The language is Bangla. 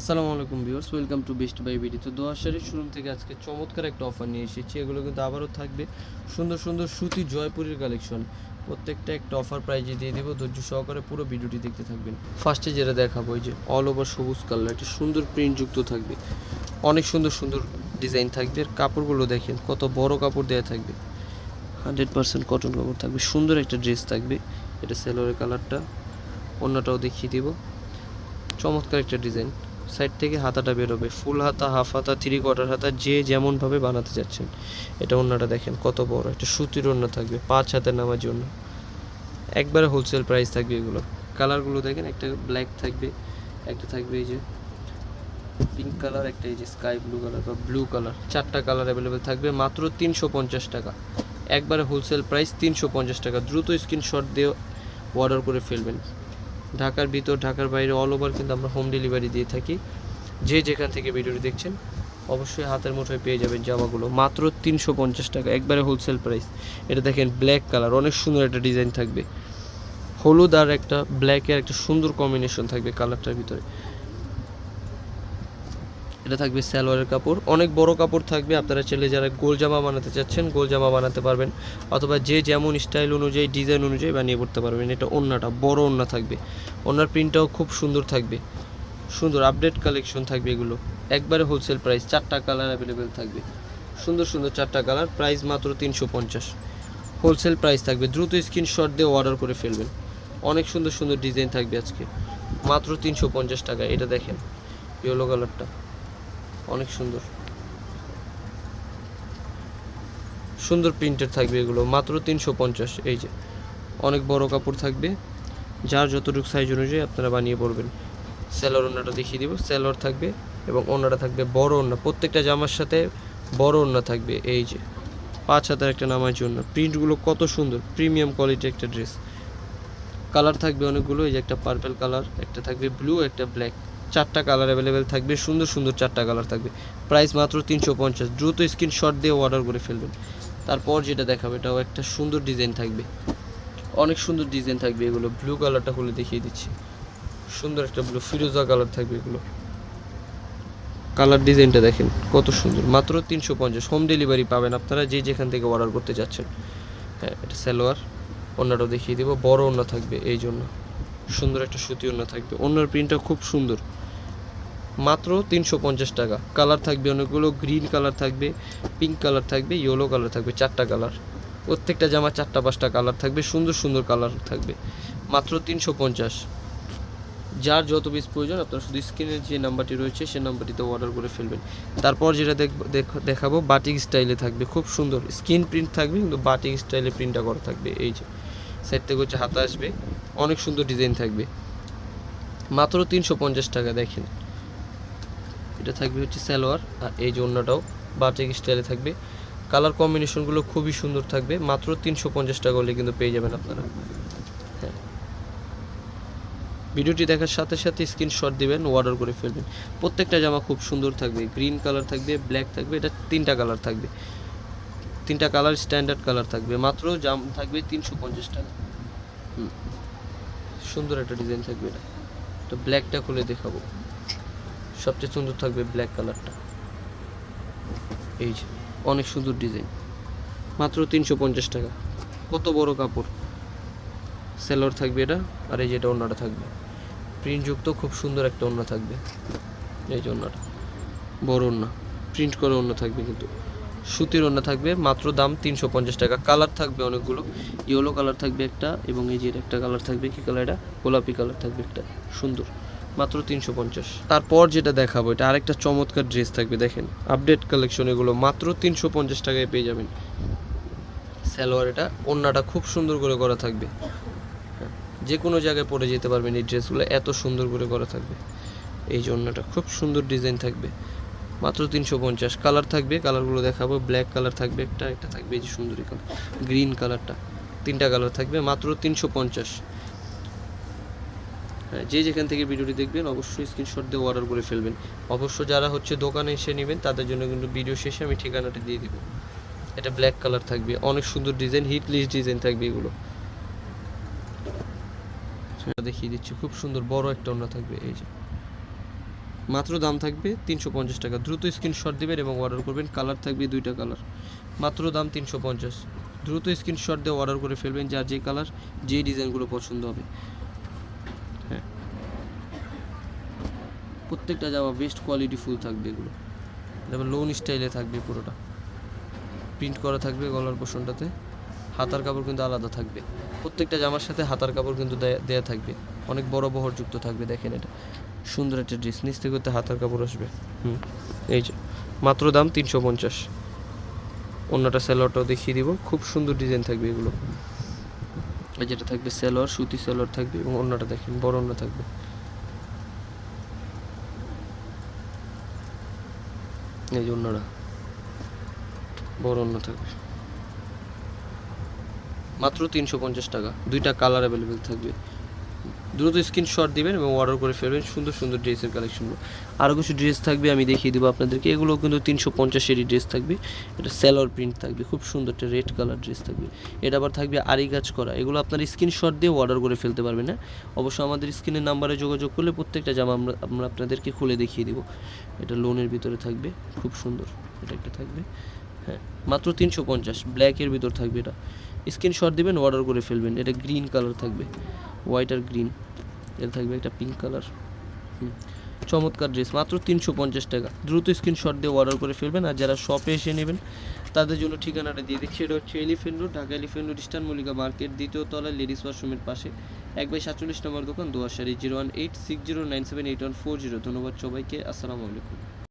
আসসালামু আলাইকুম viewers, welcome to best buy BD তো দোয়াশারি শোরুম থেকে আজকে চমৎকার একটা অফার নিয়ে এসেছি। এগুলো কিন্তু আবারও থাকবে। সুন্দর সুন্দর সুতি জয়পুরের কালেকশন প্রত্যেকটা একটা অফার প্রাইজে দিয়ে দেবো। ধৈর্য সহকারে পুরো ভিডিওটি দেখতে থাকবেন। ফার্স্টে যেটা দেখাবো, এই যে অল ওভার সবুজ কালার একটা সুন্দর প্রিন্ট যুক্ত থাকবে। অনেক সুন্দর সুন্দর ডিজাইন থাকবে। আর কাপড়গুলো দেখেন, কত বড় কাপড় দেওয়া থাকবে। হান্ড্রেড পার্সেন্ট কটন কাপড় থাকবে। সুন্দর একটা ড্রেস থাকবে। এটা সেলোয়ারের কালারটা অন্যটাও দেখিয়ে দিব। চমৎকার একটা ডিজাইন সাইড থেকে হাতাটা বেরোবে। ফুল হাতা, হাফ হাতা থ্রি কোয়ার্টার হাতা, যে যেমনভাবে বানাতে যাচ্ছেন এটা অন্যটা দেখেন কত বড়, একটা সুতির অন্য থাকবে, পাঁচ হাতের নামার জন্য একবারে হোলসেল প্রাইস থাকবে এগুলো। কালারগুলো দেখেন, একটা ব্ল্যাক থাকবে, একটা থাকবে এই যে পিঙ্ক কালার একটা এই যে স্কাই ব্লু কালার বা ব্লু কালার চারটা কালার অ্যাভেলেবেল থাকবে, মাত্র তিনশো পঞ্চাশ টাকা। একবারে হোলসেল প্রাইস তিনশো পঞ্চাশ টাকা। দ্রুত স্ক্রিনশট দিয়ে অর্ডার করে ফেলবেন। ঢাকার ভিতর, ঢাকার বাইরে অল ওভার কিন্তু আমরা হোম ডেলিভারি দিয়ে থাকি। যে যেখান থেকে ভিডিওটি দেখছেন, অবশ্যই হাতের মুঠোয় পেয়ে যাবেন জামাগুলো। মাত্র তিনশো পঞ্চাশ টাকা, একবারে হোলসেল প্রাইস এটা দেখেন ব্ল্যাক কালার অনেক সুন্দর একটা ডিজাইন থাকবে। হলুদ আর একটা ব্ল্যাকের একটা সুন্দর কম্বিনেশন থাকবে কালারটার ভিতরে। এটা থাকবে সালোয়ারের কাপড়। অনেক বড় কাপড় থাকবে, আপনারা চাইলে যারা গোল জামা বানাতে চাচ্ছেন, গোল জামা বানাতে পারবেন। অথবা যে যেমন স্টাইল অনুযায়ী ডিজাইন অনুযায়ী বানিয়ে পড়তে পারবেন। এটা ওন্নাটা, বড় ওন্না থাকবে। ওন্নার প্রিন্টটাও খুব সুন্দর থাকবে। সুন্দর আপডেট কালেকশন থাকবে এগুলো। একবারে হোলসেল প্রাইস চারটা কালার অ্যাভেলেবেল থাকবে। সুন্দর সুন্দর চারটা কালার প্রাইস মাত্র তিনশো পঞ্চাশ। হোলসেল প্রাইস থাকবে, দ্রুত স্ক্রিনশট দিয়ে অর্ডার করে ফেলবেন। অনেক সুন্দর সুন্দর ডিজাইন থাকবে আজকে। মাত্র তিনশো পঞ্চাশ টাকা এটা দেখেন ইয়েলো কালারটা অনেক সুন্দর। সুন্দর প্রিন্টের থাকবে এগুলো, মাত্র তিনশো পঞ্চাশ, এই যে। অনেক বড় কাপড় থাকবে, যার যতটুকু সাইজ অনুযায়ী আপনারা বানিয়ে পড়বেন সেলোর ওনাটা দেখিয়ে দিব, সেলোর থাকবে এবং ওনাটা থাকবে বড় ওনা প্রত্যেকটা জামার সাথে বড় ওনা থাকবে, এই যে। পাঁচ হাতের একটা নামার জন্য প্রিন্টগুলো কত সুন্দর, প্রিমিয়াম কোয়ালিটির একটা ড্রেস। কালার থাকবে অনেকগুলো, এই যে একটা পার্পেল কালার, একটা থাকবে ব্লু একটা ব্ল্যাক চারটা কালার অ্যাভেলেবেল থাকবে, সুন্দর সুন্দর চারটা কালার থাকবে। প্রাইস মাত্র তিনশো পঞ্চাশ। দ্রুত স্ক্রিনশট দিয়ে অর্ডার করে ফেলবেন। তারপর যেটা দেখাবে, এটাও একটা সুন্দর ডিজাইন থাকবে। অনেক সুন্দর ডিজাইন থাকবে এগুলো। ব্লু কালারটা খুলে দেখিয়ে দিচ্ছি। সুন্দর একটা ব্লু ফিরোজা কালার থাকবে এগুলো। কালার ডিজাইনটা দেখেন, কত সুন্দর। মাত্র তিনশো পঞ্চাশ। হোম ডেলিভারি পাবেন আপনারা যে যেখান থেকে অর্ডার করতে যাচ্ছেন। হ্যাঁ এটা সালোয়ার। অন্যটাও দেখিয়ে দেবো। বড় অন্য থাকবে এই জন্য। সুন্দর একটা সুতি অন্য থাকবে। অন্যের প্রিন্টটা খুব সুন্দর। মাত্র তিনশো পঞ্চাশ টাকা। কালার থাকবে অনেকগুলো। গ্রিন কালার থাকবে পিঙ্ক কালার থাকবে ইয়েলো কালার থাকবে, চারটা কালার প্রত্যেকটা জামা চারটা, পাঁচটা কালার থাকবে, সুন্দর সুন্দর কালার থাকবে। মাত্র তিনশো পঞ্চাশ। যার যত পিস প্রয়োজন, আপনার শুধু স্ক্রিনের যে নাম্বারটি রয়েছে সেই নাম্বারটিতে অর্ডার করে ফেলবেন। তারপর যেটা দেখব দেখ- দেখাবো বাটিক স্টাইলে থাকবে। খুব সুন্দর। স্ক্রিন প্রিন্ট থাকবে, কিন্তু বাটিক স্টাইলে প্রিন্টটা করা থাকবে। এই যে। সাইড থেকে হচ্ছে হাতা আসবে। অনেক সুন্দর ডিজাইন থাকবে। মাত্র তিনশো পঞ্চাশ টাকা, দেখেন। এটা থাকবে হচ্ছে সালোয়ার আর এই যে অন্যটাও বাটিক স্টাইলে থাকবে। কালার কম্বিনেশনগুলো খুবই সুন্দর থাকবে। মাত্র তিনশো পঞ্চাশ টাকা হলে কিন্তু পেয়ে যাবেন আপনারা। হ্যাঁ। ভিডিওটি দেখার সাথে সাথে স্ক্রিনশট দিবেন অর্ডার করে ফেলবেন। প্রত্যেকটা জামা খুব সুন্দর থাকবে। গ্রিন কালার থাকবে ব্ল্যাক থাকবে, এটা তিনটা কালার থাকবে। তিনটা কালার, স্ট্যান্ডার্ড কালার থাকবে। মাত্র জাম, থাকবে তিনশো পঞ্চাশ টাকা। হুম। সুন্দর একটা ডিজাইন থাকবে এটা। তো ব্ল্যাকটা খুলে দেখাবো। সবচেয়ে সুন্দর থাকবে ব্ল্যাক কালারটা। এই যে, অনেক সুন্দর ডিজাইন। মাত্র তিনশো পঞ্চাশ টাকা। কত বড় কাপড়। সেলর থাকবে এটা, আর এই যেটা অন্যটা থাকবে। প্রিন্টযুক্ত খুব সুন্দর একটা অন্য থাকবে। এই যে অন্যটা বড় অন্য প্রিন্ট করে অন্য থাকবে কিন্তু। সুতির অন্য থাকবে মাত্র দাম তিনশো পঞ্চাশ টাকা। কালার থাকবে অনেকগুলো। ইয়েলো কালার থাকবে একটা এবং এই যে একটা কালার থাকবে কি কালার এটা? গোলাপি কালার থাকবে একটা। সুন্দর। মাত্র তিনশো পঞ্চাশ। তারপর যেটা দেখাবো এটা আরেকটা চমৎকার ড্রেস থাকবে দেখেন। আপডেট কালেকশন এগুলো মাত্র তিনশো পঞ্চাশ টাকায় পেয়ে যাবেন। সালোয়ার এটা ওন্নাটা খুব সুন্দর করে করা থাকবে। হ্যাঁ, যে কোনো জায়গায় পরে যেতে পারবেন এই ড্রেসগুলো এত সুন্দর করে করা থাকবে। এই যে খুব সুন্দর ডিজাইন থাকবে। মাত্র তিনশো পঞ্চাশ। কালার থাকবে কালারগুলো দেখাবো। ব্ল্যাক কালার থাকবে একটা একটা থাকবে যে সুন্দরী কালার গ্রিন কালারটা তিনটা কালার থাকবে, মাত্র তিনশো পঞ্চাশ। হ্যাঁ যে যেখান থেকে ভিডিওটি দেখবেন, অবশ্যই স্ক্রিনশট দিয়ে অর্ডার করে ফেলবেন। অবশ্য যারা হচ্ছে দোকানে এসে নেবেন, তাদের জন্য কিন্তু ভিডিও শেষে আমি ঠিকানাটা দিয়ে দেবো। এটা ব্ল্যাক কালার থাকবে, অনেক সুন্দর ডিজাইন হিট লিস্ট ডিজাইন থাকবে এগুলো। দেখিয়ে দিচ্ছি, খুব সুন্দর, বড় একটা অন্য থাকবে, এই যে। মাত্র দাম থাকবে তিনশো পঞ্চাশ টাকা। দ্রুত স্ক্রিনশট দেবেন এবং অর্ডার করবেন। কালার থাকবে দুইটা কালার মাত্র দাম তিনশো পঞ্চাশ। দ্রুত স্ক্রিনশট দিয়ে অর্ডার করে ফেলবেন যার যে কালার যে ডিজাইনগুলো পছন্দ হবে। হ্যাঁ। প্রত্যেকটা জামা বেস্ট কোয়ালিটি ফুল থাকবে এগুলো। যেমন লোন স্টাইলে থাকবে পুরোটা। প্রিন্ট করা থাকবে গলার পোষণটাতে হাতার কাপড় কিন্তু আলাদা থাকবে। প্রত্যেকটা জামার সাথে হাতার কাপড় কিন্তু দেয়া- থাকবে। অনেক বড় বহরযুক্ত থাকবে, দেখেন এটা। সুন্দর একটা ড্রেস নিচ থেকে করতে হাতার কাপড় আসবে। হুম, এই যে, মাত্র দাম তিনশো পঞ্চাশ। অন্যটা স্যালোয়ারটাও দেখিয়ে দিব। খুব সুন্দর ডিজাইন থাকবে এগুলো। এই যেটা থাকবে স্যালোয়ার সুতি স্যালোয়ার থাকবে এবং অন্যটা দেখেন, বড় অন্য থাকবে। এই যে অন্যরা বড় অন্য থাকবে। মাত্র তিনশো পঞ্চাশ টাকা। দুইটা কালার অ্যাভেলেবেল থাকবে। দ্রুত স্ক্রিনশট দিবেন এবং অর্ডার করে ফেলবেন সুন্দর সুন্দর ড্রেসের কালেকশনগুলো আরও কিছু ড্রেস থাকবে, আমি দেখিয়ে দেবো আপনাদেরকে। এগুলো কিন্তু তিনশো পঞ্চাশেরই ড্রেস থাকবে। এটা স্যালোর প্রিন্ট থাকবে। খুব সুন্দর একটা রেড কালার ড্রেস থাকবে। এটা আবার থাকবে আরি কাজ করা। এগুলো আপনার স্ক্রিনশট দিয়ে অর্ডার করে ফেলতে পারবেন না অবশ্য আমাদের স্ক্রিনের নাম্বারে যোগাযোগ করলে প্রত্যেকটা জামা আমরা আমরা আপনাদেরকে খুলে দেখিয়ে দেবো। এটা লোনের ভিতরে থাকবে। খুব সুন্দর। এটা একটা থাকবে হ্যাঁ? মাত্র তিনশো পঞ্চাশ। ব্ল্যাকের ভিতর থাকবে এটা। স্ক্রিনশট দিবেন অর্ডার করে ফেলবেন। এটা গ্রিন কালার থাকবে। হোয়াইট আর গ্রিন এটা থাকবে একটা পিঙ্ক কালার চমৎকার ড্রেস মাত্র তিনশো পঞ্চাশ টাকা। দ্রুত স্ক্রিনশট দিয়ে অর্ডার করে ফেলবেন আর যারা শপে এসে নেবেন, তাদের জন্য ঠিকানাটা দিয়ে দিচ্ছি। এটা হচ্ছে elephant road, Dhaka elephant road, eastern Mallika market, দ্বিতীয় তলায় লেডিস ওয়াশরুমের পাশে। এক বাই সাতচল্লিশ নম্বর দোকান Doyashari zero one eight six zero nine seven eight one four zero. ধন্যবাদ সবাইকে। আসসালামু আলাইকুম।